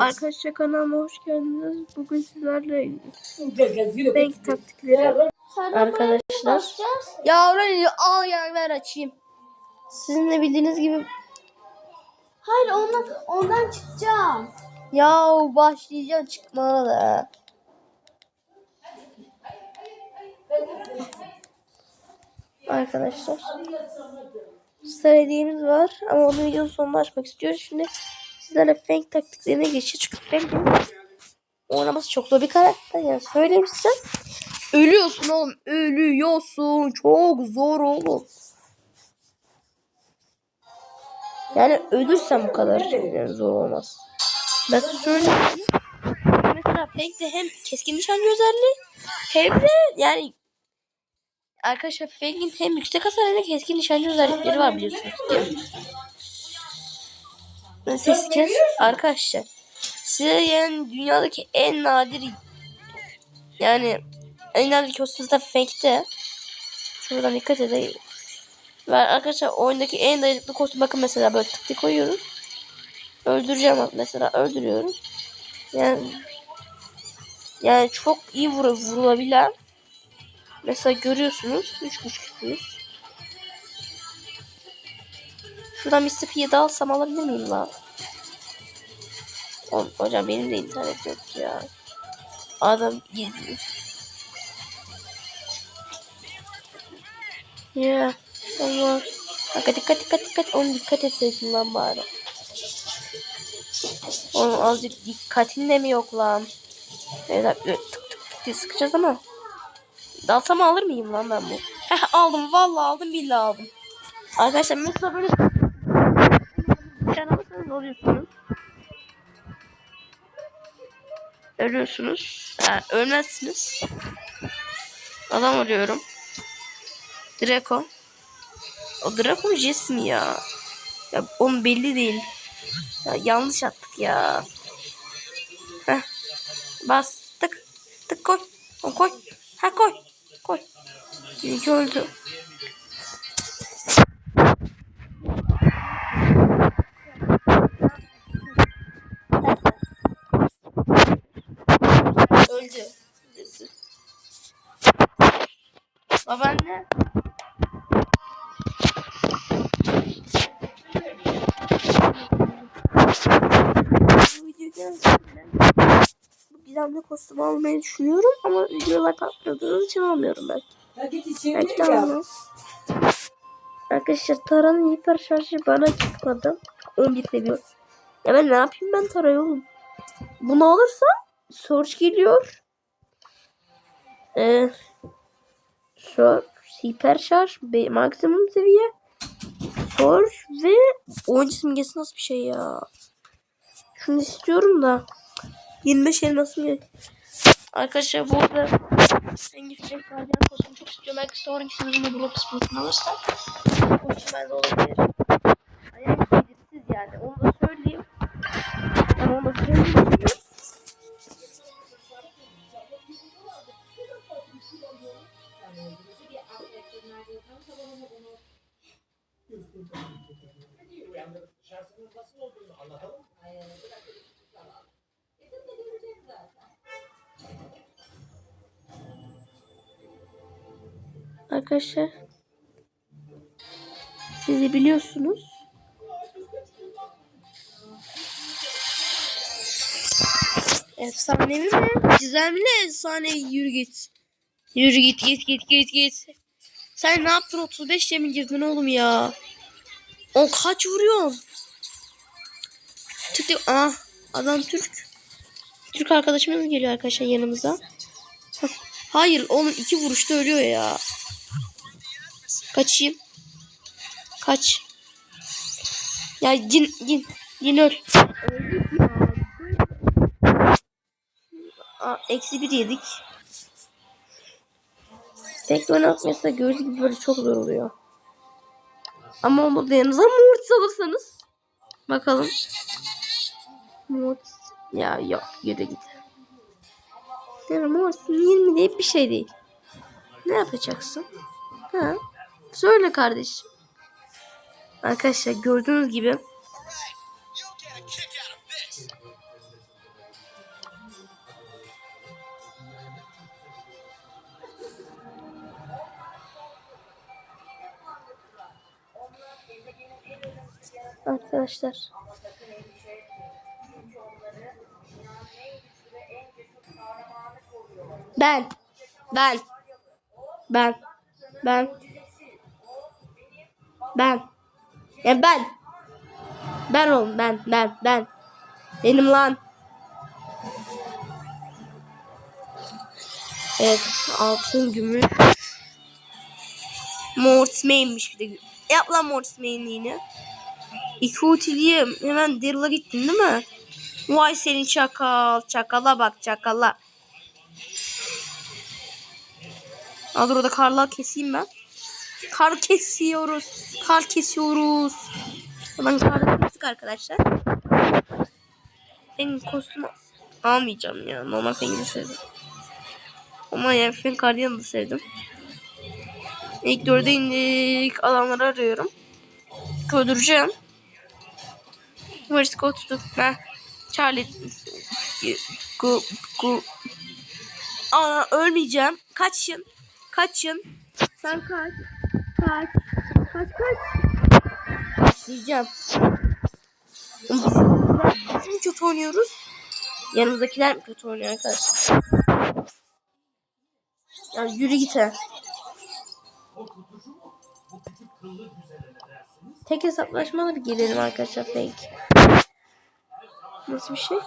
Arkadaşlar kanalıma hoş geldiniz. Bugün sizlerle renk taktikleri arkadaşlar. Ya orayı al ya ver açayım. Sizin de bildiğiniz gibi Hayır ondan, ondan çıkacağım. ya başlayacağım çıkmana da. Arkadaşlar. Star hediyemiz var ama onu videonun sonunda açmak istiyoruz. Şimdi sizlerle Fang taktiklerine geçeceğiz. Çünkü Fang'in oynaması çok zor bir karakter. Yani söyleyeyim size. Ölüyorsun oğlum. Ölüyorsun. Çok zor oğlum. Yani ölürsen bu kadar yani zor olmaz. Ben söyleyeyim. Mesela Fang'de hem keskin nişancı özelliği hem de yani Arkadaşlar Fang'in hem yüksek hasar hem de keskin nişancı özellikleri var biliyorsunuz ki. Ses kes. Arkadaşlar size yani dünyadaki en nadir yani en nadir kostüm da Fang'de. Şuradan dikkat edeyim. Ve arkadaşlar oyundaki en dayanıklı kostüm bakın mesela böyle tık tık koyuyoruz. Öldüreceğim mesela öldürüyoruz. Yani yani çok iyi vur vurulabilen Mesela görüyorsunuz 3 buçuk yüz. Şuradan bir P'ye de alsam alabilir miyim lan? Oğlum, hocam benim de internet yok ya. Adam gizli. Ya Allah. Bak dikkat dikkat dikkat. Onu dikkat etseydin lan bari. Onun azıcık dikkatin de mi yok lan? Evet tık tık tık diye sıkacağız ama. Dalsam alır mıyım lan ben bu? Heh aldım vallahi aldım billahi aldım. Arkadaşlar mesela böyle can alırsanız oluyorsunuz. Ölüyorsunuz. Ha, ölmezsiniz. Adam arıyorum. Draco. O Draco mu Jess mi ya? Ya onun belli değil. Ya yanlış attık ya. Heh. Bas. Tık. Tık koy. O koy. Ha koy. Koy. Öldü. Öldü. Babaanne. Bu gizemli kostüm almayı düşünüyorum ama videolar patladığınız için almıyorum belki. Belki de almam. Arkadaşlar Tara'nın hiper şarjı bana çıkmadı. 11 seviyor. Ya ben ne yapayım ben Tara'yı oğlum. Bunu alırsa Surge geliyor. Ee, Surge, hiper şarj, maksimum seviye. Surge ve oyuncu simgesi nasıl bir şey ya. Şunu istiyorum da. 25 elmasım yok. Arkadaşlar bu arada en güçlü gardiyan kostümü çok istiyorum. Belki sonraki sezonda Brawl Sports'unu alırsam kostüm bende olabilir. Yani belirsiz yani. Onu da söyleyeyim. Ben onu da söyleyeyim. Arkadaşlar siz de biliyorsunuz. Efsanevi mi? Gizemli efsanevi yürü git. Yürü git git git git git. Sen ne yaptın 35'e mi girdin oğlum ya? O kaç vuruyorsun? Tık. Ah adam Türk. Türk arkadaşımız geliyor arkadaşlar yanımıza. Hayır oğlum iki vuruşta ölüyor ya. Kaçayım. Kaç. Ya cin cin cin öl. Aa, eksi bir yedik. Tek oynatmaysa gördüğü gibi böyle çok zor oluyor. Ama onu da yanınıza Mortis alırsanız. Bakalım. Mortis. Ya yok yürü git. Yani Mortis'in 20 deyip bir şey değil. Ne yapacaksın? Ha? Söyle kardeşim. Arkadaşlar gördüğünüz gibi Arkadaşlar. Ben. Ben. Ben. Ben. Ben. Ya ben. Ben oğlum ben ben ben. Benim lan. Evet altın gümüş. Mortismeymiş bir de. Yap lan Mortismey'ini. İki utiliyim. Hemen Daryl'a gittin değil mi? Vay senin çakal. Çakala bak çakala. Al dur orada karla keseyim ben. Kar kesiyoruz. Kar kesiyoruz. Ben karda kestik arkadaşlar. Ben kostüm almayacağım ya. Normal fengini sevdim. Ama yani fen kardiyanı da sevdim. İlk dörde indik. Adamları arıyorum. Öldüreceğim. Where's go to? Ha. Charlie. Go, go. Aa, ölmeyeceğim. Kaçın. Kaçın. Sen kaç. Kaç. Kaç kaç. Oğlum Biz, mi kötü oynuyoruz? Yanımızdakiler mi kötü oynuyor arkadaşlar? Ya yürü git ha. Tek hesaplaşmada bir girelim arkadaşlar fake. Nasıl bir şey?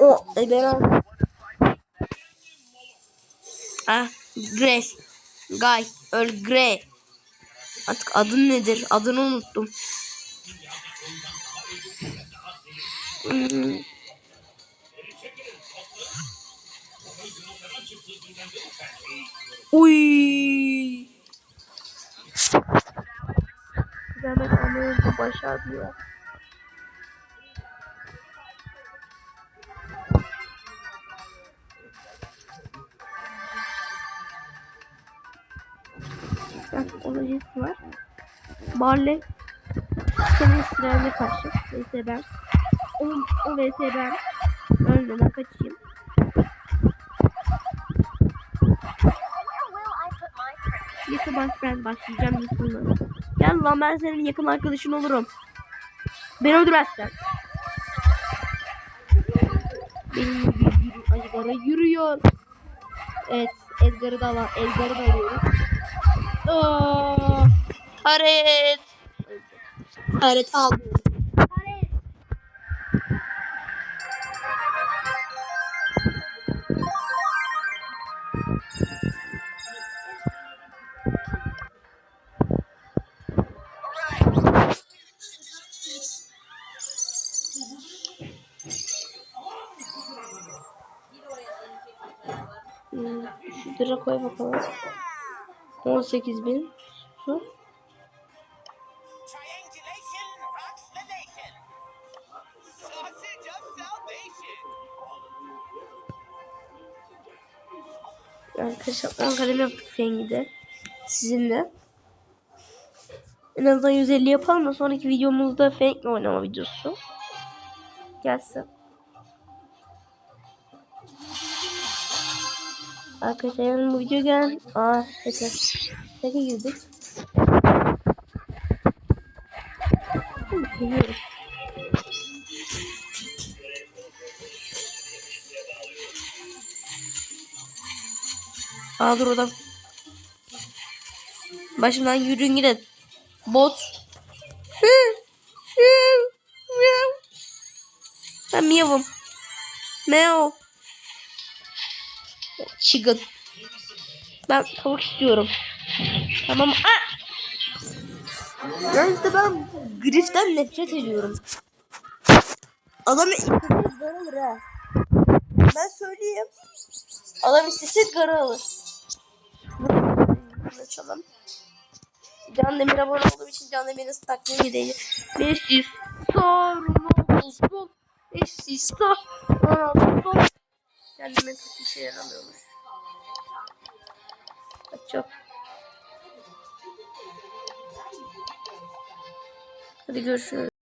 O e. Ah, Grey. Guy, Earl Grey. Artık adın nedir? Adını unuttum. Hmm. Uy. Zahmet anlayınca başardı ya. Bak olacak var. Barley senin sırayla karşı. Neyse ben. O, o vs ben. Ölmeden kaçayım. Neyse bak ben başlayacağım yıkımla. Gel lan ben senin yakın arkadaşın olurum. Beni öldürmezsen. Benim bir yürü, Edgar'a yürüyor. Evet Edgar'ı da var. Edgar'ı da alıyoruz. Aa, Haret. Haret aldım. Şu lira koy bakalım. 18 bin. Su. Arkadaşlar 10 kalem yaptık Fengi'de. Sizinle. En azından 150 yapalım da sonraki videomuzda Feng'le oynama videosu. Gelsin. Arkadaşlar bu video gelen... Aa yeter. Peki girdik. Hı, Seviyorum. Aa dur oradan. Başımdan yürüyün gidin. Bot. Ben miyavım. Meo. Chicken. Ben tavuk istiyorum. Tamam. Aa! Ya işte ben Griff'ten nefret ediyorum. Adam gar alır ha. Ben söyleyeyim. Adam istese gar alır. Açalım. Can Demir abone olduğum için Can Demir'in takdim edeyim. 500 sorun olsun. 500 sorun olsun. Kendime çok bir şeyler alıyormuş. Çok. Hadi görüşürüz.